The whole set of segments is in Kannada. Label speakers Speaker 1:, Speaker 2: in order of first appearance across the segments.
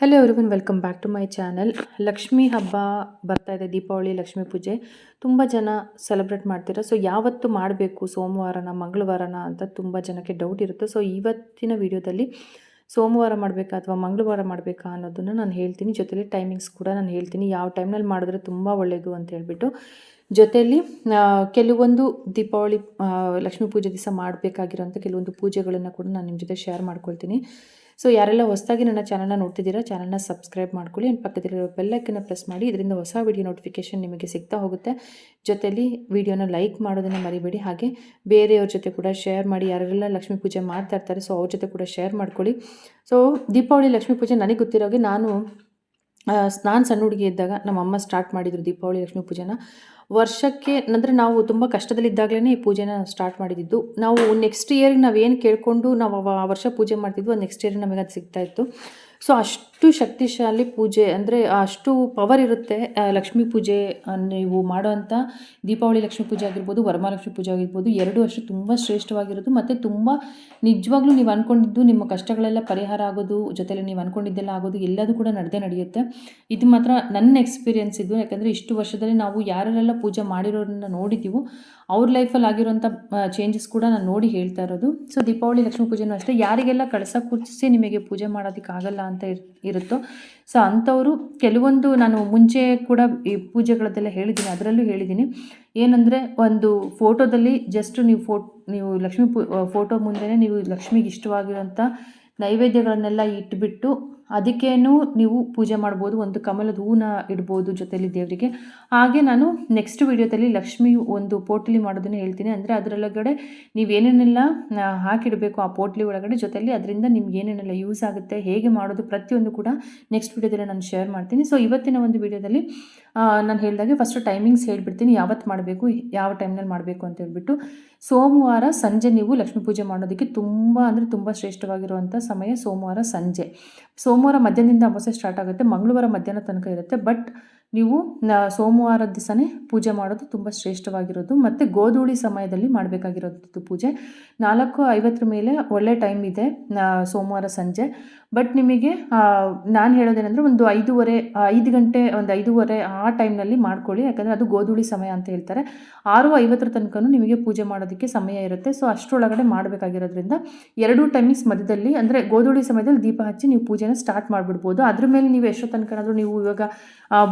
Speaker 1: Hello everyone welcome back to my channel Lakshmi ಹಬ್ಬ ಬರ್ತಾ ಇದೆ ದೀಪಾವಳಿ ಲಕ್ಷ್ಮೀ ಪೂಜೆ ತುಂಬ ಜನ ಸೆಲೆಬ್ರೇಟ್ ಮಾಡ್ತೀರಾ? ಸೊ ಯಾವತ್ತು ಮಾಡಬೇಕು? ಸೋಮವಾರನ, ಮಂಗಳವಾರನ ಅಂತ ತುಂಬ ಜನಕ್ಕೆ ಡೌಟ್ ಇರುತ್ತೆ. ಸೊ ಇವತ್ತಿನ ವಿಡಿಯೋದಲ್ಲಿ ಸೋಮವಾರ ಮಾಡಬೇಕಾ ಅಥವಾ ಮಂಗಳವಾರ ಮಾಡಬೇಕಾ ಅನ್ನೋದನ್ನು ನಾನು ಹೇಳ್ತೀನಿ. ಜೊತೆಲಿ ಟೈಮಿಂಗ್ಸ್ ಕೂಡ ನಾನು ಹೇಳ್ತೀನಿ. ಯಾವ ಟೈಮ್ನಲ್ಲಿ ಮಾಡಿದ್ರೆ ತುಂಬ ಒಳ್ಳೆಯದು ಅಂತ ಹೇಳ್ಬಿಟ್ಟು. ಜೊತೆಯಲ್ಲಿ ಕೆಲವೊಂದು ದೀಪಾವಳಿ ಲಕ್ಷ್ಮೀ ಪೂಜೆ ದಿವಸ ಮಾಡಬೇಕಾಗಿರೋಂಥ ಕೆಲವೊಂದು ಪೂಜೆಗಳನ್ನು ಕೂಡ ನಾನು ನಿಮ್ಮ ಜೊತೆ ಶೇರ್ ಮಾಡ್ಕೊಳ್ತೀನಿ. ಸೊ ಯಾರೆಲ್ಲ ಹೊಸದಾಗಿ ನನ್ನ ಚಾನಲ್ನ ನೋಡ್ತಿದ್ದೀರಾ ಚಾನಲ್ನ ಸಬ್ಸ್ಕ್ರೈಬ್ ಮಾಡ್ಕೊಳ್ಳಿ. ಆ್ಯಂಡ್ ಪಕ್ಕದಲ್ಲಿರೋ ಬೆಲ್ಲೈಕನ್ನು ಪ್ರೆಸ್ ಮಾಡಿ, ಇದರಿಂದ ಹೊಸ ವಿಡಿಯೋ ನೋಟಿಫಿಕೇಷನ್ ನಿಮಗೆ ಸಿಗ್ತಾ ಹೋಗುತ್ತೆ. ಜೊತೆಯಲ್ಲಿ ವಿಡಿಯೋನ ಲೈಕ್ ಮಾಡೋದನ್ನು ಮರಿಬೇಡಿ. ಹಾಗೆ ಬೇರೆಯವ್ರ ಜೊತೆ ಕೂಡ ಶೇರ್ ಮಾಡಿ, ಯಾರೆಲ್ಲ ಲಕ್ಷ್ಮೀ ಪೂಜೆ ಮಾಡ್ತಾ ಇರ್ತಾರೆ ಸೊ ಅವ್ರ ಜೊತೆ ಕೂಡ ಶೇರ್ ಮಾಡ್ಕೊಳ್ಳಿ. ಸೊ ದೀಪಾವಳಿ ಲಕ್ಷ್ಮೀ ಪೂಜೆ ನನಗೆ ಗೊತ್ತಿರೋಗೆ ನಾನು ನಾನು ಸಣ್ಣ ಹುಡುಗಿ ಇದ್ದಾಗ ನಮ್ಮ ಅಮ್ಮ ಸ್ಟಾರ್ಟ್ ಮಾಡಿದ್ರು ದೀಪಾವಳಿ, ಲಕ್ಷ್ಮೀ ಪೂಜೆನ. ವರ್ಷಕ್ಕೆ ಅಂದರೆ ನಾವು ತುಂಬ ಕಷ್ಟದಲ್ಲಿದ್ದಾಗಲೇ ಈ ಪೂಜೆನ ಸ್ಟಾರ್ಟ್ ಮಾಡಿದ್ದು ನಾವು ನೆಕ್ಸ್ಟ್ ಇಯರ್ಗೆ ನಾವು ಏನು ಕೇಳಿಕೊಂಡು ನಾವು ವರ್ಷ ಪೂಜೆ ಮಾಡ್ತಿದ್ವು ನೆಕ್ಸ್ಟ್ ಇಯರ್ ನಮಗೆ ಅದು ಸಿಗ್ತಾ ಇತ್ತು. ಸೊ ಅಷ್ಟು ಶಕ್ತಿಶಾಲಿ ಪೂಜೆ, ಅಂದರೆ ಅಷ್ಟು ಪವರ್ ಇರುತ್ತೆ ಲಕ್ಷ್ಮೀ ಪೂಜೆ ನೀವು ಮಾಡೋವಂಥ ದೀಪಾವಳಿ ಲಕ್ಷ್ಮೀ ಪೂಜೆ ಆಗಿರ್ಬೋದು ವರಮಹಾಲಕ್ಷ್ಮಿ ಪೂಜೆ ಆಗಿರ್ಬೋದು, ಎರಡೂ ಅಷ್ಟು ತುಂಬ ಶ್ರೇಷ್ಠವಾಗಿರೋದು. ಮತ್ತು ತುಂಬ ನಿಜವಾಗ್ಲೂ ನೀವು ಅಂದ್ಕೊಂಡಿದ್ದು ನಿಮ್ಮ ಕಷ್ಟಗಳೆಲ್ಲ ಪರಿಹಾರ ಆಗೋದು, ಜೊತೆಲಿ ನೀವು ಅಂದ್ಕೊಂಡಿದ್ದೆಲ್ಲ ಆಗೋದು, ಎಲ್ಲದೂ ಕೂಡ ನಡೆದೇ ನಡೆಯುತ್ತೆ. ಇದು ಮಾತ್ರ ನನ್ನ ಎಕ್ಸ್ಪೀರಿಯೆನ್ಸ್ ಇದು, ಯಾಕಂದರೆ ಇಷ್ಟು ವರ್ಷದಲ್ಲಿ ನಾವು ಯಾರೆಲ್ಲ ಪೂಜೆ ಮಾಡಿರೋರನ್ನ ನೋಡಿದ್ದೀವೋ ಅವ್ರ ಲೈಫಲ್ಲಿ ಆಗಿರೋಂಥ ಚೇಂಜಸ್ ಕೂಡ ನಾನು ನೋಡಿ ಹೇಳ್ತಾ ಇರೋದು. ಸೊ ದೀಪಾವಳಿ ಲಕ್ಷ್ಮೀ ಪೂಜೆನೂ ಅಷ್ಟೇ. ಯಾರಿಗೆಲ್ಲ ಕಳಸ ಕೂರಿಸಿ ನಿಮಗೆ ಪೂಜೆ ಮಾಡೋದಕ್ಕಾಗಲ್ಲ ಅಂತ ಇರ್, ಇರುತ್ತೋ. ಸೊ ಅಂಥವರು ಕೆಲವೊಂದು ನಾನು ಮುಂಚೆ ಕೂಡ ಈ ಪೂಜೆಗಳದ್ದೆಲ್ಲ ಹೇಳಿದ್ದೀನಿ. ಅದರಲ್ಲೂ ಹೇಳಿದ್ದೀನಿ. ಏನಂದರೆ ಒಂದು ಫೋಟೋದಲ್ಲಿ ಜಸ್ಟ್ ನೀವು ಫೋಟ್ ನೀವು ಲಕ್ಷ್ಮೀ ಪೂ, ಫೋಟೋ ಮುಂದೆನೇ ನೀವು ಲಕ್ಷ್ಮಿಗೆ ಇಷ್ಟವಾಗಿರೋಂಥ ನೈವೇದ್ಯಗಳನ್ನೆಲ್ಲ ಇಟ್ಬಿಟ್ಟು ಅದಕ್ಕೇನು ನೀವು ಪೂಜೆ ಮಾಡ್ಬೋದು, ಒಂದು ಕಮಲದ ಹೂನ ಇಡ್ಬೋದು ಜೊತೆಯಲ್ಲಿ ದೇವರಿಗೆ. ಹಾಗೆ ನಾನು ನೆಕ್ಸ್ಟ್ ವಿಡಿಯೋದಲ್ಲಿ ಲಕ್ಷ್ಮಿ ಒಂದು ಪೋಟ್ಲಿ ಮಾಡೋದನ್ನು ಹೇಳ್ತೀನಿ. ಅಂದರೆ ಅದರೊಳಗಡೆ ನೀವೇನೇನೆಲ್ಲ ಏನೇನೆಲ್ಲ ಹಾಕಿಡಬೇಕು ಆ ಪೋಟ್ಲಿ ಒಳಗಡೆ ಜೊತೆಯಲ್ಲಿ ಅದರಿಂದ ನಿಮ್ಗೆ ಏನೇನೆಲ್ಲ ಯೂಸ್ ಆಗುತ್ತೆ, ಹೇಗೆ ಮಾಡೋದು ಪ್ರತಿಯೊಂದು ಕೂಡ ನೆಕ್ಸ್ಟ್ ವಿಡಿಯೋದಲ್ಲಿ ನಾನು ಶೇರ್ ಮಾಡ್ತೀನಿ. ಸೊ ಇವತ್ತಿನ ಒಂದು ವಿಡಿಯೋದಲ್ಲಿ ನಾನು ಹೇಳಿದಾಗೆ ಫಸ್ಟು ಟೈಮಿಂಗ್ಸ್ ಹೇಳಿಬಿಡ್ತೀನಿ ಯಾವತ್ತು ಮಾಡಬೇಕು, ಯಾವ ಟೈಮ್ನಲ್ಲಿ ಮಾಡಬೇಕು ಅಂತ ಹೇಳ್ಬಿಟ್ಟು ಸೋಮವಾರ ಸಂಜೆ ನೀವು ಲಕ್ಷ್ಮೀ ಪೂಜೆ ಮಾಡೋದಕ್ಕೆ ತುಂಬ ಅಂದರೆ ತುಂಬ ಶ್ರೇಷ್ಠವಾಗಿರುವಂಥ ಸಮಯ ಸೋಮವಾರ ಸಂಜೆ. ಸೋಮವಾರ ಮಧ್ಯಾಹ್ನದಿಂದ ಅಮಾವಾಸ್ಯೆ ಸ್ಟಾರ್ಟ್ ಆಗುತ್ತೆ, ಮಂಗಳವಾರ ಮಧ್ಯಾಹ್ನ ತನಕ ಇರುತ್ತೆ ಬಟ್ ನೀವು ಸೋಮವಾರದ ದಿವಸನೇ ಪೂಜೆ ಮಾಡೋದು ತುಂಬ ಶ್ರೇಷ್ಠವಾಗಿರೋದು ಮತ್ತು ಗೋಧೂಳಿ ಸಮಯದಲ್ಲಿ ಮಾಡಬೇಕಾಗಿರೋದು ಪೂಜೆ. ನಾಲ್ಕು ಐವತ್ತರ ಮೇಲೆ ಒಳ್ಳೆ ಟೈಮ್ ಇದೆ ಸೋಮವಾರ ಸಂಜೆ. ಬಟ್ ನಿಮಗೆ ನಾನು ಹೇಳೋದೇನೆಂದರೆ ಒಂದು ಐದೂವರೆ ಐದು ಗಂಟೆ, ಒಂದು ಐದೂವರೆ ಆ ಟೈಮ್ನಲ್ಲಿ ಮಾಡ್ಕೊಳ್ಳಿ. ಯಾಕಂದರೆ ಅದು ಗೋಧೂಳಿ ಸಮಯ ಅಂತ ಹೇಳ್ತಾರೆ. ಆರು ಐವತ್ತರ ತನಕ ನಿಮಗೆ ಪೂಜೆ ಮಾಡೋದಕ್ಕೆ ಸಮಯ ಇರುತ್ತೆ. ಸೊ ಅಷ್ಟರೊಳಗಡೆ ಮಾಡಬೇಕಾಗಿರೋದ್ರಿಂದ ಎರಡೂ ಟೈಮಿಂಗ್ಸ್ ಮಧ್ಯದಲ್ಲಿ, ಅಂದರೆ ಗೋಧೂಳಿ ಸಮಯದಲ್ಲಿ ದೀಪ ಹಚ್ಚಿ ನೀವು ಪೂಜೆನ ಸ್ಟಾರ್ಟ್ ಮಾಡಿಬಿಡ್ಬೋದು. ಅದ್ರ ಮೇಲೆ ನೀವು ಎಷ್ಟೋ ತನಕನಾದರೂ ನೀವು ಇವಾಗ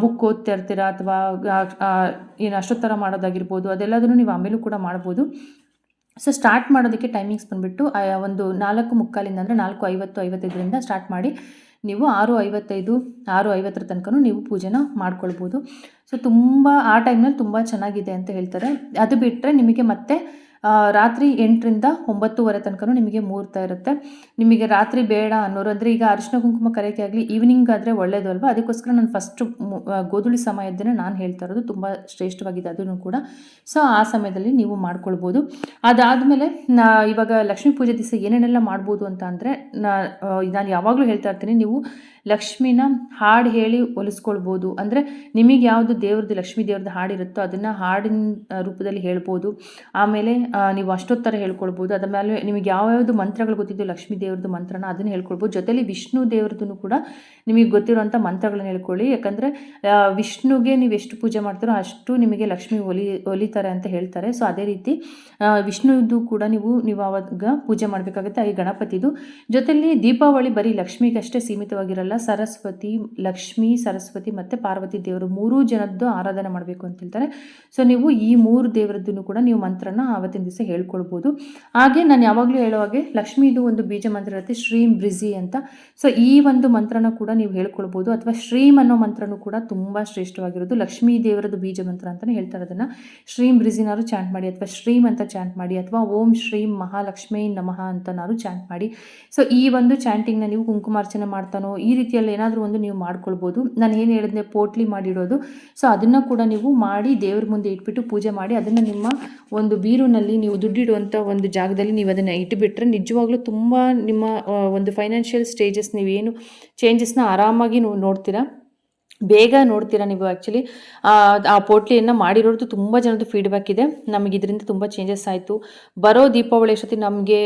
Speaker 1: ಬುಕ್ ಓದ್ತಾ ಇರ್ತೀರ ಅಥವಾ ಏನು ಅಷ್ಟೊತ್ತರ ಮಾಡೋದಾಗಿರ್ಬೋದು ಅದೆಲ್ಲದನ್ನು ನೀವು ಆಮೇಲೂ ಕೂಡ ಮಾಡ್ಬೋದು. ಸೊ ಸ್ಟಾರ್ಟ್ ಮಾಡೋದಕ್ಕೆ ಟೈಮಿಂಗ್ಸ್ ಬಂದುಬಿಟ್ಟು ಒಂದು ನಾಲ್ಕು ಮುಕ್ಕಾಲಿಂದ ಅಂದರೆ ನಾಲ್ಕು ಐವತ್ತು, ಐವತ್ತೈದರಿಂದ ಸ್ಟಾರ್ಟ್ ಮಾಡಿ, ನೀವು ಆರು ಐವತ್ತೈದು, ಆರು ಐವತ್ತರ ತನಕ ನೀವು ಪೂಜೆನ ಮಾಡ್ಕೊಳ್ಬೋದು. ಸೊ ತುಂಬ, ಆ ಟೈಮ್ನಲ್ಲಿ ತುಂಬ ಚೆನ್ನಾಗಿದೆ ಅಂತ ಹೇಳ್ತಾರೆ. ಅದು ಬಿಟ್ಟರೆ ನಿಮಗೆ ಮತ್ತೆ ರಾತ್ರಿ ಎಂಟರಿಂದ ಒಂಬತ್ತುವರೆ ತನಕ ನಿಮಗೆ ಮುಹೂರ್ತ ಇರುತ್ತೆ. ನಿಮಗೆ ರಾತ್ರಿ ಬೇಡ ಅನ್ನೋರು ಅಂದರೆ ಈಗ ಅರಿಶಿನ ಕುಂಕುಮ ಕರೆಯೋಕೆ ಆಗಲಿ ಈವ್ನಿಂಗ್ ಆದರೆ ಒಳ್ಳೆಯದು ಅಲ್ವಾ? ಅದಕ್ಕೋಸ್ಕರ ನಾನು ಫಸ್ಟು ಗೋಧುಳಿ ಸಮಯದ್ದನ್ನೇ ನಾನು ಹೇಳ್ತಾ ಇರೋದು. ತುಂಬ ಶ್ರೇಷ್ಠವಾಗಿದೆ ಅದನ್ನು ಕೂಡ. ಸೊ ಆ ಸಮಯದಲ್ಲಿ ನೀವು ಮಾಡ್ಕೊಳ್ಬೋದು. ಅದಾದಮೇಲೆ, ನಾ, ಇವಾಗ ಲಕ್ಷ್ಮೀ ಪೂಜೆ ದಿವಸ ಏನೇನೆಲ್ಲ ಮಾಡ್ಬೋದು ಅಂತ ಅಂದರೆ ನಾನು ಯಾವಾಗಲೂ ಹೇಳ್ತಾ ಇರ್ತೀನಿ, ನೀವು ಲಕ್ಷ್ಮಿನ ಹಾಡು ಹೇಳಿ ಒಲಿಸ್ಕೊಳ್ಬೋದು. ಅಂದರೆ ನಿಮಗೆ ಯಾವುದು ದೇವ್ರದ್ದು, ಲಕ್ಷ್ಮೀ ದೇವ್ರದ್ದು ಹಾಡಿರುತ್ತೋ ಅದನ್ನು ಹಾಡಿನ ರೂಪದಲ್ಲಿ ಹೇಳ್ಬೋದು. ಆಮೇಲೆ ನೀವು ಅಷ್ಟೊತ್ತರ ಹೇಳ್ಕೊಳ್ಬೋದು. ಅದ್ರ ಮೇಲೆ ನಿಮಗೆ ಯಾವ್ಯಾವುದು ಮಂತ್ರಗಳು ಗೊತ್ತಿದ್ದು ಲಕ್ಷ್ಮೀ ದೇವ್ರದ್ದು ಮಂತ್ರನ ಅದನ್ನು ಹೇಳ್ಕೊಳ್ಬೋದು. ಜೊತೆಲಿ ವಿಷ್ಣು ದೇವ್ರದ್ದು ಕೂಡ ನಿಮಗೆ ಗೊತ್ತಿರೋಂಥ ಮಂತ್ರಗಳನ್ನ ಹೇಳ್ಕೊಳ್ಳಿ. ಯಾಕಂದರೆ ವಿಷ್ಣುಗೆ ನೀವು ಎಷ್ಟು ಪೂಜೆ ಮಾಡ್ತೀರೋ ಅಷ್ಟು ನಿಮಗೆ ಲಕ್ಷ್ಮಿ ಒಲಿ, ಒಲಿತಾರೆ ಅಂತ ಹೇಳ್ತಾರೆ. ಸೊ ಅದೇ ರೀತಿ ವಿಷ್ಣುದು ಕೂಡ ನೀವು ನೀವು ಆವಾಗ ಪೂಜೆ ಮಾಡಬೇಕಾಗುತ್ತೆ. ಈ ಗಣಪತಿದು. ಜೊತೆಲಿ ದೀಪಾವಳಿ ಬರೀ ಲಕ್ಷ್ಮಿಗಷ್ಟೇ ಸೀಮಿತವಾಗಿರಲ್ಲ. ಸರಸ್ವತಿ, ಲಕ್ಷ್ಮಿ, ಸರಸ್ವತಿ ಮತ್ತು ಪಾರ್ವತಿ ದೇವರು ಮೂರೂ ಜನದ್ದು ಆರಾಧನೆ ಮಾಡಬೇಕು ಅಂತ ಹೇಳ್ತಾರೆ. ಸೊ ನೀವು ಈ ಮೂರು ದೇವರದ್ದು ಕೂಡ ನೀವು ಮಂತ್ರನ ಆವತ್ತಿನ ದಿವಸ ಹೇಳ್ಕೊಳ್ಬೋದು. ಹಾಗೆ ನಾನು ಯಾವಾಗಲೂ ಹೇಳೋ ಹಾಗೆ ಲಕ್ಷ್ಮೀದು ಒಂದು ಬೀಜ ಮಂತ್ರ ಇರುತ್ತೆ, ಶ್ರೀಂ ಬ್ರಿಜಿ ಅಂತ. ಸೊ ಈ ಒಂದು ಮಂತ್ರನ ಕೂಡ ನೀವು ಹೇಳ್ಕೊಳ್ಬೋದು. ಅಥವಾ ಶ್ರೀಮ್ ಅನ್ನೋ ಮಂತ್ರನೂ ಕೂಡ ತುಂಬ ಶ್ರೇಷ್ಠವಾಗಿರೋದು. ಲಕ್ಷ್ಮೀ ದೇವರದ್ದು ಬೀಜ ಮಂತ್ರ ಅಂತಲೇ ಹೇಳ್ತಾರೆ ಅದನ್ನು. ಶ್ರೀಂ ಬ್ರಿಜಿನಾರು ಚಾಂಟ್ ಮಾಡಿ, ಅಥವಾ ಶ್ರೀಮ್ ಅಂತ ಚಾಂಟ್ ಮಾಡಿ, ಅಥವಾ ಓಂ ಶ್ರೀಂ ಮಹಾಲಕ್ಷ್ಮೀ ನಮಃ ಅಂತನಾರು ಚಾಂಟ್ ಮಾಡಿ. ಸೊ ಈ ಒಂದು ಚಾಂಟಿಂಗ್ನ ನೀವು ಕುಂಕುಮಾರ್ಚನೆ ಮಾಡ್ತಾನೋ, ಈ ರೀತಿಯಲ್ಲಿ ಏನಾದರೂ ಒಂದು ನೀವು ಮಾಡ್ಕೊಳ್ಬೋದು. ನಾನು ಏನು ಹೇಳಿದ್ನೆ, ಪೋಟ್ಲಿ ಮಾಡಿಡೋದು ಸೊ ಅದನ್ನು ಕೂಡ ನೀವು ಮಾಡಿ ದೇವ್ರ ಮುಂದೆ ಇಟ್ಬಿಟ್ಟು ಪೂಜೆ ಮಾಡಿ, ಅದನ್ನು ನಿಮ್ಮ ಒಂದು ಬೀರುನಲ್ಲಿ ನೀವು ದುಡ್ಡಿಡುವಂಥ ಒಂದು ಜಾಗದಲ್ಲಿ ನೀವು ಅದನ್ನು ಇಟ್ಟುಬಿಟ್ರೆ ನಿಜವಾಗ್ಲೂ ತುಂಬ ನಿಮ್ಮ ಒಂದು ಫೈನಾನ್ಷಿಯಲ್ ಸ್ಟೇಜಸ್ ನೀವೇನು ಚೇಂಜಸ್ನ ಆರಾಮಾಗಿ ನೀವು ನೋಡ್ತೀರಾ? ಬೇಗ ನೋಡ್ತೀರಾ ನೀವು ಆ್ಯಕ್ಚುಲಿ ಆ ಪೋಟ್ಲಿಯನ್ನು ಮಾಡಿರೋದು ತುಂಬ ಜನದ್ದು ಫೀಡ್ಬ್ಯಾಕ್ ಇದೆ. ನಮಗೆ ಇದರಿಂದ ತುಂಬ ಚೇಂಜಸ್ ಆಯಿತು. ಬರೋ ದೀಪಾವಳಿ ಅಷ್ಟೊತ್ತಿಗೆ ನಮಗೆ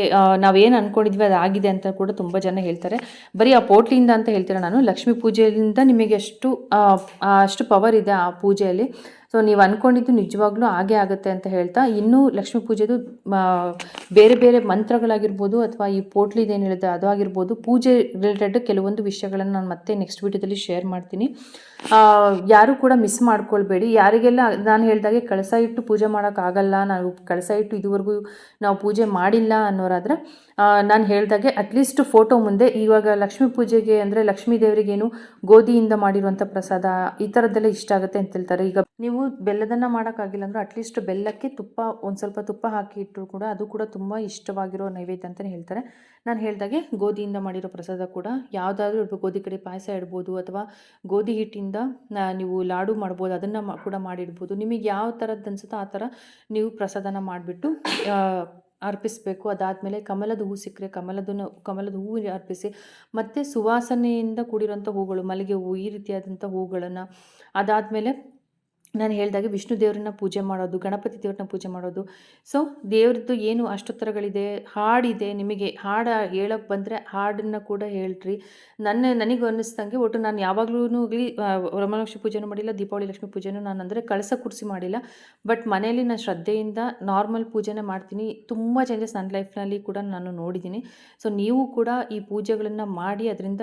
Speaker 1: ನಾವೇನು ಅಂದ್ಕೊಂಡಿದ್ವಿ ಅದು ಆಗಿದೆ ಅಂತ ಕೂಡ ತುಂಬ ಜನ ಹೇಳ್ತಾರೆ. ಬರೀ ಆ ಪೋಟ್ಲಿಯಿಂದ ಅಂತ ಹೇಳ್ತೀರಾ ನಾನು? ಲಕ್ಷ್ಮೀ ಪೂಜೆಯಿಂದ ನಿಮಗೆ ಅಷ್ಟು ಅಷ್ಟು ಪವರ್ ಇದೆ ಆ ಪೂಜೆಯಲ್ಲಿ. ಸೊ ನೀವು ಅಂದ್ಕೊಂಡಿದ್ದು ನಿಜವಾಗ್ಲೂ ಹಾಗೆ ಆಗುತ್ತೆ ಅಂತ ಹೇಳ್ತಾ, ಇನ್ನೂ ಲಕ್ಷ್ಮೀ ಪೂಜೆದು ಬೇರೆ ಬೇರೆ ಮಂತ್ರಗಳಾಗಿರ್ಬೋದು ಅಥವಾ ಈ ಪೋರ್ಟ್ಲಿದ್ದು ಏನು ಹೇಳಿದೆ ಅದು ಆಗಿರ್ಬೋದು, ಪೂಜೆ ರಿಲೇಟೆಡ್ ಕೆಲವೊಂದು ವಿಷಯಗಳನ್ನು ನಾನು ಮತ್ತೆ ನೆಕ್ಸ್ಟ್ ವೀಡಿಯೋದಲ್ಲಿ ಶೇರ್ ಮಾಡ್ತೀನಿ. ಯಾರು ಕೂಡ ಮಿಸ್ ಮಾಡ್ಕೊಳ್ಬೇಡಿ. ಯಾರಿಗೆಲ್ಲ ನಾನು ಹೇಳಿದಾಗೆ ಕಳಸ ಇಟ್ಟು ಪೂಜೆ ಮಾಡೋಕ್ಕಾಗಲ್ಲ ನಾವು ಕಳಸ ಇಟ್ಟು ಇದುವರೆಗೂ ನಾವು ಪೂಜೆ ಮಾಡಿಲ್ಲ ಅನ್ನೋರಾದರೆ ನಾನು ಹೇಳಿದಾಗೆ ಅಟ್ಲೀಸ್ಟ್ ಫೋಟೋ ಮುಂದೆ, ಇವಾಗ ಲಕ್ಷ್ಮೀ ಪೂಜೆಗೆ ಅಂದರೆ ಲಕ್ಷ್ಮೀ ದೇವರಿಗೇನು ಗೋಧಿಯಿಂದ ಮಾಡಿರುವಂಥ ಪ್ರಸಾದ ಈ ಥರದ್ದೆಲ್ಲ ಇಷ್ಟ ಆಗುತ್ತೆ ಅಂತ ಹೇಳ್ತಾರೆ. ಈಗ ನೀವು ಬೆಲ್ಲದನ್ನ ಮಾಡೋಕ್ಕಾಗಿಲ್ಲ ಅಂದ್ರೆ ಅಟ್ಲೀಸ್ಟ್ ಬೆಲ್ಲಕ್ಕೆ ತುಪ್ಪ, ಒಂದು ಸ್ವಲ್ಪ ತುಪ್ಪ ಹಾಕಿ ಇಟ್ಟರು ಕೂಡ ಅದು ಕೂಡ ತುಂಬ ಇಷ್ಟವಾಗಿರೋ ನೈವೇದ್ಯ ಅಂತಲೇ ಹೇಳ್ತಾರೆ. ನಾನು ಹೇಳ್ದಾಗೆ ಗೋಧಿಯಿಂದ ಮಾಡಿರೋ ಪ್ರಸಾದ ಕೂಡ ಯಾವುದಾದ್ರೂ ಇರ್ಬೋದು ಗೋಧಿ ಕಡೆ ಪಾಯಸ ಇಡ್ಬೋದು ಅಥವಾ ಗೋಧಿ ಹಿಟ್ಟಿಂದ ನೀವು ಲಾಡು ಮಾಡ್ಬೋದು, ಅದನ್ನು ಕೂಡ ಮಾಡಿಡ್ಬೋದು. ನಿಮಗೆ ಯಾವ ಥರದ್ದು ಅನ್ಸುತ್ತೋ ಆ ಥರ ನೀವು ಪ್ರಸಾದನ ಮಾಡಿಬಿಟ್ಟು ಅರ್ಪಿಸಬೇಕು. ಅದಾದಮೇಲೆ ಕಮಲದ ಹೂ ಸಿಕ್ಕರೆ ಕಮಲದನ್ನು, ಕಮಲದ ಹೂ ಅರ್ಪಿಸಿ, ಮತ್ತು ಸುವಾಸನೆಯಿಂದ ಕೂಡಿರೋಂಥ ಹೂಗಳು, ಮಲ್ಲಿಗೆ ಹೂವು ಈ ರೀತಿಯಾದಂಥ ಹೂಗಳನ್ನು, ಅದಾದಮೇಲೆ ನಾನು ಹೇಳಿದಾಗೆ ವಿಷ್ಣು ದೇವರನ್ನ ಪೂಜೆ ಮಾಡೋದು, ಗಣಪತಿ ದೇವ್ರನ್ನ ಪೂಜೆ ಮಾಡೋದು. ಸೊ ದೇವ್ರದ್ದು ಏನು ಅಷ್ಟೋತ್ತರಗಳಿದೆ, ಹಾಡಿದೆ ನಿಮಗೆ, ಹಾಡು ಹೇಳೋಕ್ಕೆ ಬಂದರೆ ಹಾಡನ್ನು ಕೂಡ ಹೇಳ್ರಿ. ನನ್ನ, ನನಗೆ ಅನ್ನಿಸ್ದಂಗೆ ಒಟ್ಟು ನಾನು ಯಾವಾಗ್ಲೂ ರಮಲಕ್ಷ್ಮಿ ಪೂಜೆನೂ ಮಾಡಿಲ್ಲ, ದೀಪಾವಳಿ ಲಕ್ಷ್ಮಿ ಪೂಜೆನೂ ನಾನು ಅಂದರೆ ಕಳಸ ಕುಡಿಸಿ ಮಾಡಿಲ್ಲ. ಬಟ್ ಮನೆಯಲ್ಲಿ ನಾನು ಶ್ರದ್ಧೆಯಿಂದ ನಾರ್ಮಲ್ ಪೂಜೆನ ಮಾಡ್ತೀನಿ. ತುಂಬ ಚೇಂಜಸ್ ನನ್ನ ಲೈಫ್ನಲ್ಲಿ ಕೂಡ ನಾನು ನೋಡಿದ್ದೀನಿ. ಸೊ ನೀವು ಕೂಡ ಈ ಪೂಜೆಗಳನ್ನು ಮಾಡಿ ಅದರಿಂದ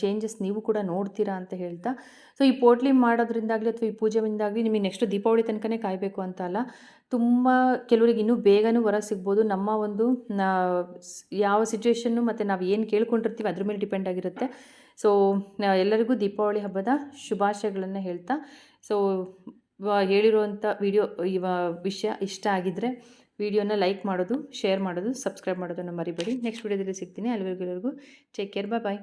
Speaker 1: ಚೇಂಜಸ್ ನೀವು ಕೂಡ ನೋಡ್ತೀರಾ ಅಂತ ಹೇಳ್ತಾ. ಸೊ ಈ ಪೋಟ್ಲಿ ಮಾಡೋದ್ರಿಂದಾಗಲಿ ಅಥವಾ ಈ ಪೂಜೆಯಿಂದಾಗಲಿ ನಿಮಗೆ ನೆಕ್ಸ್ಟ್ ದೀಪಾವಳಿ ತನಕನೇ ಕಾಯಬೇಕು ಅಂತ ಅಲ್ಲ. ತುಂಬ ಕೆಲವರಿಗೆ ಇನ್ನೂ ಬೇಗನೂ ವರ ಸಿಗ್ಬೋದು. ನಮ್ಮ ಒಂದು ಯಾವ ಸಿಚುವೇಶನ್ನು ಮತ್ತು ನಾವು ಏನು ಕೇಳ್ಕೊಂಡಿರ್ತೀವಿ ಅದ್ರ ಮೇಲೆ ಡಿಪೆಂಡ್ ಆಗಿರುತ್ತೆ. ಸೊ ಎಲ್ಲರಿಗೂ ದೀಪಾವಳಿ ಹಬ್ಬದ ಶುಭಾಶಯಗಳನ್ನು ಹೇಳ್ತಾ ಸೊ ಹೇಳಿರುವಂಥ ವಿಡಿಯೋ ಇವ, ವಿಷಯ ಇಷ್ಟ ಆಗಿದ್ದರೆ ವಿಡಿಯೋನ ಲೈಕ್ ಮಾಡೋದು ಶೇರ್ ಮಾಡೋದು ಸಬ್ಸ್ಕ್ರೈಬ್ ಮಾಡೋದನ್ನು ಮರಿಬೇಡಿ. ನೆಕ್ಸ್ಟ್ ವಿಡಿಯೋದಲ್ಲಿ ಸಿಗ್ತೀನಿ. ಅಲ್ಲಿವರೆಗೂ ಟೇಕ್ ಕೇರ್ ಬಾಯ್ ಬಾಯ್